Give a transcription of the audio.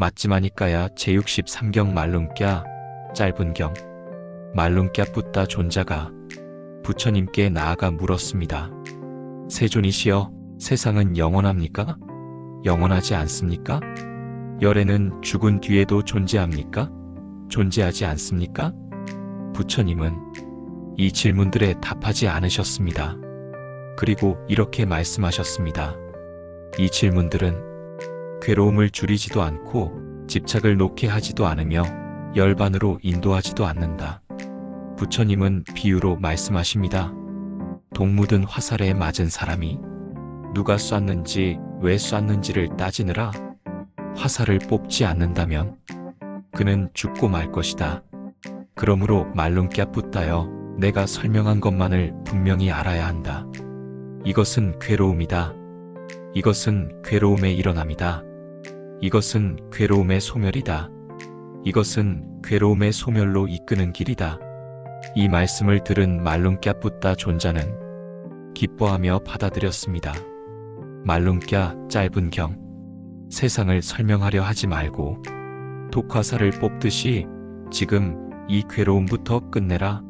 맞지마니까야 제63경 말룬꺄 짧은 경 말룬꺄 붙다 존자가 부처님께 나아가 물었습니다. 세존이시여 세상은 영원합니까? 영원하지 않습니까? 열애는 죽은 뒤에도 존재합니까? 존재하지 않습니까? 부처님은 이 질문들에 답하지 않으셨습니다. 그리고 이렇게 말씀하셨습니다. 이 질문들은 괴로움을 줄이지도 않고 집착을 놓게 하지도 않으며 열반으로 인도하지도 않는다. 부처님은 비유로 말씀하십니다. 독 묻은 화살에 맞은 사람이 누가 쐈는지 왜 쐈는지를 따지느라 화살을 뽑지 않는다면 그는 죽고 말 것이다. 그러므로 말룬꺄 붙다여 내가 설명한 것만을 분명히 알아야 한다. 이것은 괴로움이다. 이것은 괴로움의 일어남이다. 이것은 괴로움의 소멸이다. 이것은 괴로움의 소멸로 이끄는 길이다. 이 말씀을 들은 말룬꺄 붙다 존자는 기뻐하며 받아들였습니다. 말룬꺄 짧은 경 세상을 설명하려 하지 말고 독화살을 뽑듯이 지금 이 괴로움부터 끝내라